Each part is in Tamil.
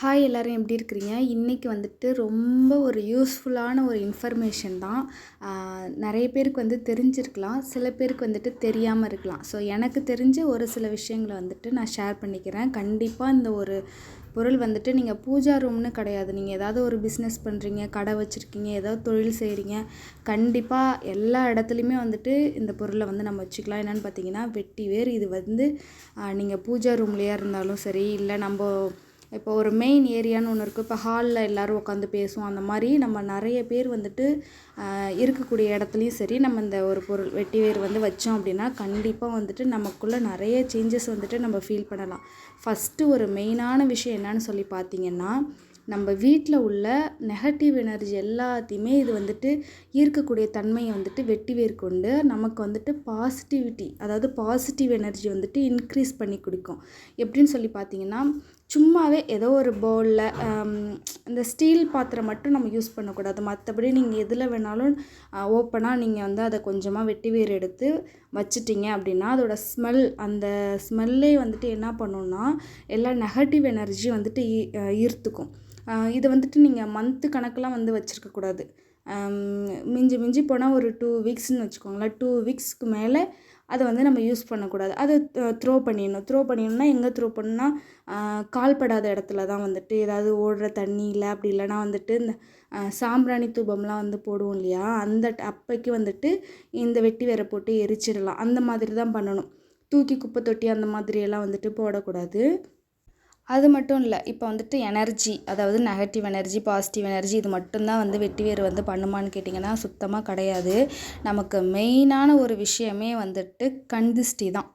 ஹாய் எல்லோரும் எப்படி இருக்கிறீங்க? இன்றைக்கி வந்துட்டு ரொம்ப ஒரு யூஸ்ஃபுல்லான ஒரு இன்ஃபர்மேஷன் தான். நிறைய பேருக்கு வந்து தெரிஞ்சிருக்கலாம். சில பேருக்கு வந்துட்டு தெரியாமல் இருக்கலாம். ஸோ எனக்கு தெரிஞ்ச ஒரு சில விஷயங்களை வந்துட்டு நான் ஷேர் பண்ணிக்கிறேன். கண்டிப்பாக இந்த ஒரு பொருள் வந்துட்டு நீங்கள் பூஜா ரூம்னு கிடையாது. நீங்கள் ஏதாவது ஒரு பிஸ்னஸ் பண்ணுறீங்க கடை வச்சுருக்கீங்க ஏதாவது தொழில் செய்கிறீங்க கண்டிப்பாக எல்லா இடத்துலையுமே வந்துட்டு இந்த பொருளை வந்து நம்ம வச்சுக்கலாம். என்னென்னு பார்த்தீங்கன்னா வெட்டி வேர் இது வந்து நீங்கள் பூஜா ரூம்லேயே இருந்தாலும் சரி இல்லை நம்ம இப்போ ஒரு மெயின் ஏரியான்னு ஒன்று இருக்குது இப்போ ஹாலில் எல்லோரும் உட்காந்து பேசுவோம். அந்த மாதிரி நம்ம நிறைய பேர் வந்துட்டு இருக்கக்கூடிய இடத்துலையும் சரி நம்ம இந்த ஒரு பொருள் வெட்டி வேர் வந்து வச்சோம் அப்படின்னா கண்டிப்பாக வந்துட்டு நமக்குள்ளே நிறைய சேஞ்சஸ் வந்துட்டு நம்ம ஃபீல் பண்ணலாம். ஃபஸ்ட்டு ஒரு மெயினான விஷயம் என்னன்னு சொல்லி பார்த்தீங்கன்னா நம்ம வீட்டில் உள்ள நெகட்டிவ் எனர்ஜி எல்லாத்தையுமே இது வந்துட்டு ஈர்க்கக்கூடிய தன்மையை வந்துட்டு வெட்டி வேர் கொண்டு நமக்கு வந்துட்டு பாசிட்டிவிட்டி அதாவது பாசிட்டிவ் எனர்ஜி வந்துட்டு இன்க்ரீஸ் பண்ணி கொடுக்கும். எப்படின்னு சொல்லி பார்த்தீங்கன்னா சும்மாவே ஏதோ ஒரு பவுலில் இந்த ஸ்டீல் பாத்திரம் மட்டும் நம்ம யூஸ் பண்ணக்கூடாது. மற்றபடி நீங்கள் எதில் வேணாலும் ஓப்பனாக நீங்கள் வந்து அதை கொஞ்சமாக வெட்டி வேர் எடுத்து வச்சிட்டிங்க அப்படின்னா அதோடய ஸ்மெல் அந்த ஸ்மெல்லே வந்துட்டு என்ன பண்ணுன்னா எல்லா நெகட்டிவ் எனர்ஜி வந்துட்டு ஈ- ஈர்த்துக்கும். இதை வந்துட்டு நீங்கள் மந்த்து கணக்கெலாம் வந்து வச்சுருக்கக்கூடாது. மிஞ்சி மிஞ்சி போனால் ஒரு டூ வீக்ஸ்னு வச்சுக்கோங்களேன். டூ வீக்ஸ்க்கு மேலே அதை வந்து நம்ம யூஸ் பண்ணக்கூடாது. அதை த்ரோ பண்ணிடணும். த்ரோ பண்ணிடணும்னா எங்கே த்ரோ பண்ணணும்னா கால்படாத இடத்துல தான் வந்துட்டு ஏதாவது ஓடுற தண்ணியில் அப்படி இல்லைனா வந்துட்டு இந்த சாம்பிராணி தூபம்லாம் வந்து போடுவோம் இல்லையா? அந்த ட- அப்பைக்கு வந்துட்டு இந்த வெட்டி வேற போட்டு எரிச்சிடலாம். அந்த மாதிரி தான் பண்ணணும். தூக்கி குப்பை தொட்டி அந்த மாதிரியெல்லாம் வந்துட்டு போடக்கூடாது. அது மட்டும் இல்லை இப்போ வந்துட்டு எனர்ஜி அதாவது நெகட்டிவ் எனர்ஜி பாசிட்டிவ் எனர்ஜி இது மட்டும்தான் வந்து வெட்டிவேர் வந்து பண்ணுமான்னு கேட்டிங்கன்னா சுத்தமாக கிடையாது. நமக்கு மெயினான ஒரு விஷயமே வந்துட்டு கண் திஷ்டி தான்.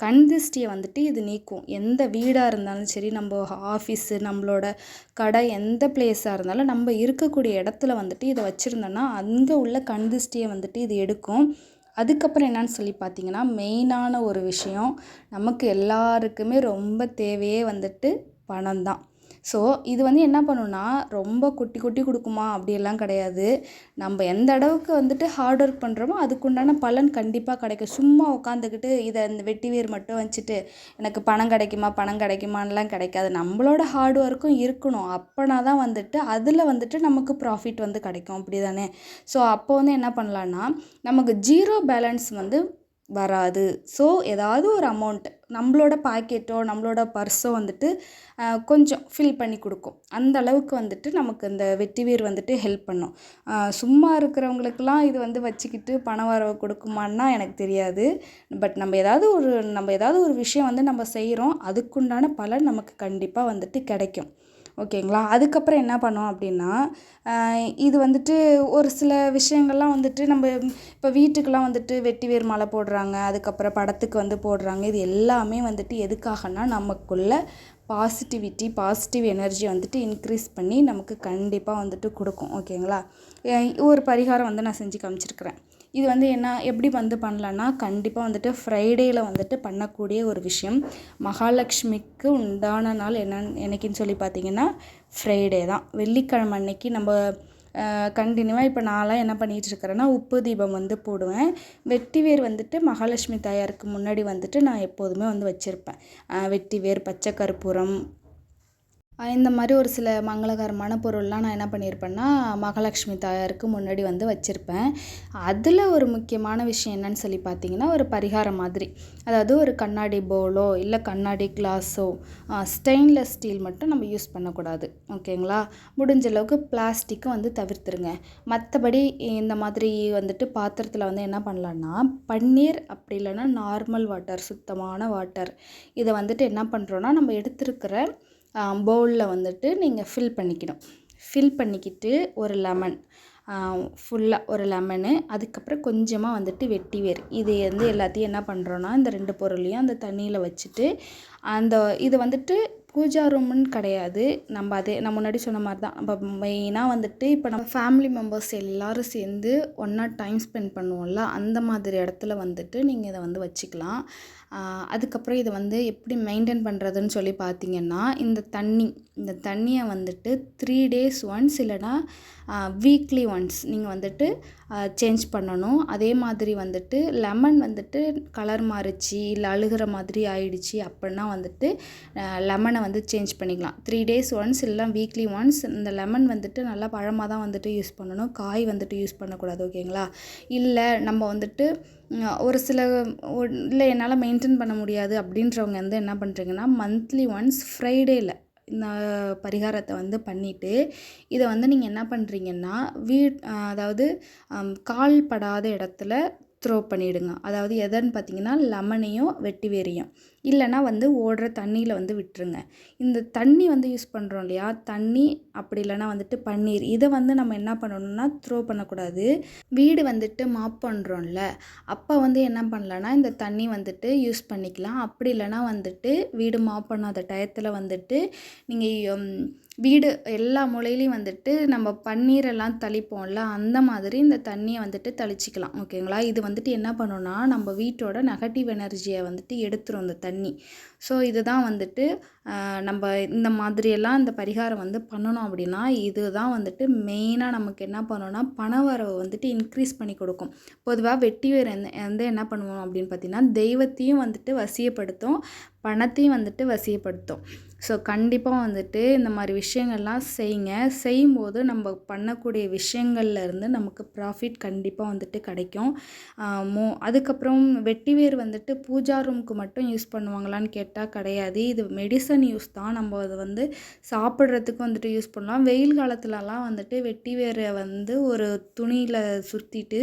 கண்திஷ்டியை வந்துட்டு இது நீக்கும். எந்த வீடாக இருந்தாலும் சரி நம்ம ஆஃபீஸு நம்மளோட கடை எந்த பிளேஸாக இருந்தாலும் நம்ம இருக்கக்கூடிய இடத்துல வந்துட்டு இதை வச்சுருந்தோன்னா அங்கே உள்ள கண்திஷ்டியை வந்துட்டு இது எடுக்கும். அதுக்கப்புறம் என்னன்னு சொல்லி பார்த்தீங்கன்னா மெயினான ஒரு விஷயம் நமக்கு எல்லாருக்குமே ரொம்ப தேவையே வந்துட்டு பணம் தான் ஸோ இது வந்து என்ன பண்ணுன்னா ரொம்ப குட்டி குட்டி கொடுக்குமா? அப்படியெல்லாம் கிடையாது. நம்ம எந்த அளவுக்கு வந்துட்டு ஹார்ட் ஒர்க் பண்ணுறோமோ அதுக்குண்டான பலன் கண்டிப்பாக கிடைக்கும். சும்மா உட்காந்துக்கிட்டு இதை இந்த வெட்டி வேர் மட்டும் வச்சுட்டு எனக்கு பணம் கிடைக்குமா பணம் கிடைக்குமான்லாம் கிடைக்காது. நம்மளோட ஹார்ட் ஒர்க்கும் இருக்கணும். அப்போனா தான் வந்துட்டு அதில் வந்துட்டு நமக்கு ப்ராஃபிட் வந்து கிடைக்கும். அப்படி தானே ஸோ அப்போ வந்து என்ன பண்ணலான்னா நமக்கு ஜீரோ பேலன்ஸ் வந்து வராது. ஸோ ஏதாவது ஒரு அமௌண்ட் நம்மளோட பாக்கெட்டோ நம்மளோட பர்ஸோ வந்துட்டு கொஞ்சம் ஃபில் பண்ணி கொடுக்கும். அந்த அளவுக்கு வந்துட்டு நமக்கு இந்த வெட்டி வீர் வந்துட்டு ஹெல்ப் பண்ணும். சும்மா இருக்கிறவங்களுக்கெல்லாம் இது வந்து வச்சுக்கிட்டு பண வரவு கொடுக்குமான்னா எனக்கு தெரியாது. பட் நம்ம ஏதாவது ஒரு நம்ம ஏதாவது ஒரு விஷயம் வந்து நம்ம செய்கிறோம் அதுக்குண்டான பலன் நமக்கு கண்டிப்பாக வந்துட்டு கிடைக்கும். ஓகேங்களா? அதுக்கப்புறம் என்ன பண்ணோம் அப்படின்னா இது வந்துட்டு ஒரு சில விஷயங்கள்லாம் வந்துட்டு நம்ம இப்போ வீட்டுக்கெலாம் வந்துட்டு வெட்டி வேர் மாலை போடுறாங்க அதுக்கப்புறம் படத்துக்கு வந்து போடுறாங்க. இது எல்லாமே வந்துட்டு எதுக்காகனா நமக்குள்ள பாசிட்டிவிட்டி பாசிட்டிவ் எனர்ஜி வந்துட்டு இன்க்ரீஸ் பண்ணி நமக்கு கண்டிப்பாக வந்துட்டு கொடுக்கும். ஓகேங்களா? ஒரு பரிகாரம் வந்து நான் செஞ்சு காமிச்சிருக்கிறேன். இது வந்து என்ன எப்படி வந்து பண்ணலான்னா கண்டிப்பாக வந்துட்டு ஃப்ரைடேயில் வந்துட்டு பண்ணக்கூடிய ஒரு விஷயம். மகாலட்சுமிக்கு உண்டான நாள் என்னன்னு என்னைக்குன்னு சொல்லி பார்த்தீங்கன்னா ஃப்ரைடே தான். வெள்ளிக்கிழமை அன்னைக்கு நம்ம கண்டினியூவாக இப்போ நான்லாம் என்ன பண்ணிகிட்டு இருக்கிறேன்னா உப்பு தீபம் வந்து போடுவேன். வெட்டிவேர் வந்துட்டு மகாலட்சுமி தாயாருக்கு முன்னாடி வந்துட்டு நான் எப்போதுமே வந்து வச்சுருப்பேன். வெட்டிவேர் பச்சை கற்பூரம் இந்த மாதிரி ஒரு சில மங்களகரமான பொருள்லாம் நான் என்ன பண்ணியிருப்பேன்னா மகாலட்சுமி தாயாருக்கு முன்னாடி வந்து வச்சுருப்பேன். அதில் ஒரு முக்கியமான விஷயம் என்னன்னு சொல்லி பார்த்தீங்கன்னா ஒரு பரிகாரம் மாதிரி. அதாவது ஒரு கண்ணாடி போலோ இல்லை கண்ணாடி கிளாஸோ ஸ்டெயின்லெஸ் ஸ்டீல் மட்டும் நம்ம யூஸ் பண்ணக்கூடாது. ஓகேங்களா? முடிஞ்ச அளவுக்கு பிளாஸ்டிக்கும் வந்து தவிர்த்துருங்க. மற்றபடி இந்த மாதிரி வந்துட்டு பாத்திரத்தில் வந்து என்ன பண்ணலான்னா பன்னீர் அப்படி இல்லைன்னா நார்மல் வாட்டர் சுத்தமான வாட்டர் இதை வந்துட்டு என்ன பண்ணுறோன்னா நம்ம எடுத்திருக்கிற பவுலில் வந்துட்டு நீங்கள் ஃபில் பண்ணிக்கணும். ஃபில் பண்ணிக்கிட்டு ஒரு லெமன் ஃபுல்லாக ஒரு லெமனு அதுக்கப்புறம் கொஞ்சமாக வந்துட்டு வெட்டி வேர். இது வந்து எல்லாத்தையும் என்ன பண்ணுறோன்னா இந்த ரெண்டு பொருளையும் அந்த தண்ணியில் வச்சுட்டு அந்த இது வந்துட்டு பூஜா ரூம்னு கிடையாது. நம்ம அதே நான் முன்னாடி சொன்ன மாதிரி தான். நம்ம மெயினாக வந்துட்டு இப்போ நம்ம ஃபேமிலி மெம்பர்ஸ் எல்லோரும் சேர்ந்து ஒன்றா டைம் ஸ்பெண்ட் பண்ணுவோம்ல அந்த மாதிரி இடத்துல வந்துட்டு நீங்கள் இதை வந்து வச்சுக்கலாம். அதுக்கப்புறம் இதை வந்து எப்படி மெயின்டைன் பண்ணுறதுன்னு சொல்லி பார்த்தீங்கன்னா இந்த தண்ணி இந்த தண்ணியை வந்துட்டு த்ரீ டேஸ் ஒன்ஸ் இல்லைனா வீக்லி ஒன்ஸ் நீங்கள் வந்துட்டு சேஞ்ச் பண்ணணும். அதே மாதிரி வந்துட்டு லெமன் வந்துட்டு கலர் மாறிச்சு இல்லை அழுகிற மாதிரி ஆயிடுச்சு அப்படின்னா வந்துட்டு லெமனை வந்து சேஞ்ச் பண்ணிக்கலாம். த்ரீ டேஸ் ஒன்ஸ் இல்லை வீக்லி ஒன்ஸ் இந்த லெமன் வந்துட்டு நல்லா பழமாக தான் வந்துட்டு யூஸ் பண்ணணும். காய் வந்துட்டு யூஸ் பண்ணக்கூடாது ஓகேங்களா இல்லை நம்ம வந்துட்டு ஒரு சில இல்லை என்னால் மெயின்டைன் பண்ண முடியாது அப்படின்றவங்க வந்து என்ன பண்ணுறீங்கன்னா மந்த்லி ஒன்ஸ் ஃப்ரைடேயில் இந்த பரிகாரத்தை வந்து பண்ணிவிட்டு இதை வந்து நீங்கள் என்ன பண்ணுறீங்கன்னா வீ அதாவது கால் படாத இடத்துல த்ரோ பண்ணிவிடுங்க அதாவது எதன்னு பார்த்தீங்கன்னா லெமனையும் வெட்டி வேரியும் இல்லைனா வந்து ஓடுற தண்ணியில் வந்து விட்டுருங்க. இந்த தண்ணி வந்து யூஸ் பண்ணுறோம் இல்லையா? தண்ணி அப்படி இல்லைனா வந்துட்டு பன்னீர். இதை வந்து நம்ம என்ன பண்ணணும்னா த்ரோ பண்ணக்கூடாது. வீடு வந்துட்டு மாப் பண்ணுறோம்ல அப்போ வந்து என்ன பண்ணலன்னா இந்த தண்ணி வந்துட்டு யூஸ் பண்ணிக்கலாம். அப்படி இல்லைனா வந்துட்டு வீடு மாப் பண்ணாத டயத்தில் வந்துட்டு நீங்கள் வீடு எல்லா மூலையிலையும் வந்துட்டு நம்ம பன்னீரெல்லாம் தெளிப்போம்ல அந்த மாதிரி இந்த தண்ணியை வந்துட்டு தெளிச்சிக்கலாம். ஓகேங்களா? இது வந்துட்டு என்ன பண்ணுன்னா நம்ம வீட்டோட நெகட்டிவ் எனர்ஜியை வந்துட்டு எடுத்துரும் இந்த தண்ணி. ஸோ இதுதான் வந்துட்டு நம்ம இந்த மாதிரியெல்லாம் இந்த பரிகாரம் வந்து பண்ணணும் அப்படின்னா இதுதான் வந்துட்டு மெயினாக நமக்கு என்ன பண்ணணும்னா பணவரவை வந்துட்டு இன்க்ரீஸ் பண்ணி கொடுக்கும். பொதுவாக வெட்டி வேறு வந்து என்ன பண்ணுவோம் அப்படின்னு பார்த்தீங்கன்னா தெய்வத்தையும் வந்துட்டு வசியப்படுத்தும் பணத்தையும் வந்துட்டு வசியப்படுத்தும். ஸோ கண்டிப்பாக வந்துட்டு இந்த மாதிரி விஷயங்கள்லாம் செய்யுங்க செய்யும்போது நம்ம பண்ணக்கூடிய விஷயங்கள்லேருந்து நமக்கு ப்ராஃபிட் கண்டிப்பாக வந்துட்டு கிடைக்கும். மோ அதுக்கப்புறம் வெட்டிவேர் வந்துட்டு பூஜா ரூமுக்கு மட்டும் யூஸ் பண்ணுவாங்களான்னு கேட்டால் கிடையாது. இது மெடிசன் யூஸ் தான். நம்ம அதை வந்து சாப்பிட்றதுக்கு வந்துட்டு யூஸ் பண்ணலாம். வெயில் காலத்துலலாம் வந்துட்டு வெட்டிவேரை வந்து ஒரு துணியில் சுற்றிட்டு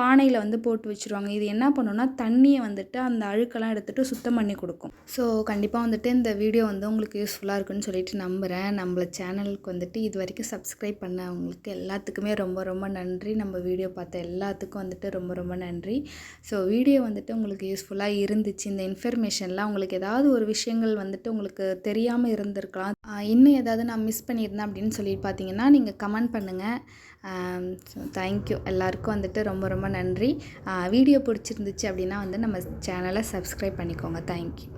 பானையில் வந்து போட்டு வச்சுருவாங்க. இது என்ன பண்ணுன்னா தண்ணியை வந்துட்டு அந்த அழுக்கெல்லாம் எடுத்துகிட்டு சுத்தம் பண்ணி கொடுக்கும். ஸோ கண்டிப்பாக வந்துட்டு இந்த வீடியோ வந்து உங்களுக்கு யூஸ்ஃபுல்லாக இருக்குன்னு சொல்லிட்டு நம்புகிறேன் நம்மள சேனலுக்கு வந்துட்டு இது வரைக்கும் சப்ஸ்கிரைப் பண்ண அவங்களுக்கு எல்லாத்துக்குமே ரொம்ப ரொம்ப நன்றி. நம்ம வீடியோ பார்த்த எல்லாத்துக்கும் வந்துட்டு ரொம்ப ரொம்ப நன்றி. ஸோ வீடியோ வந்துட்டு உங்களுக்கு யூஸ்ஃபுல்லாக இருந்துச்சு. இந்த இன்ஃபர்மேஷன்லாம் உங்களுக்கு ஏதாவது ஒரு விஷயங்கள் வந்துட்டு உங்களுக்கு தெரியாமல் இருந்திருக்கலாம். இன்னும் ஏதாவது நான் மிஸ் பண்ணியிருந்தேன் அப்படின்னு சொல்லி பார்த்தீங்கன்னா நீங்கள் கமெண்ட் பண்ணுங்கள் ஸோ தேங்க்யூ எல்லாருக்கும் வந்துட்டு ரொம்ப ரொம்ப ரொம்ப நன்றி. வீடியோ பிடிச்சிருந்துச்சு அப்படின்னா வந்து நம்ம சேனலை சப்ஸ்கிரைப் பண்ணிக்கோங்க. தேங்க்யூ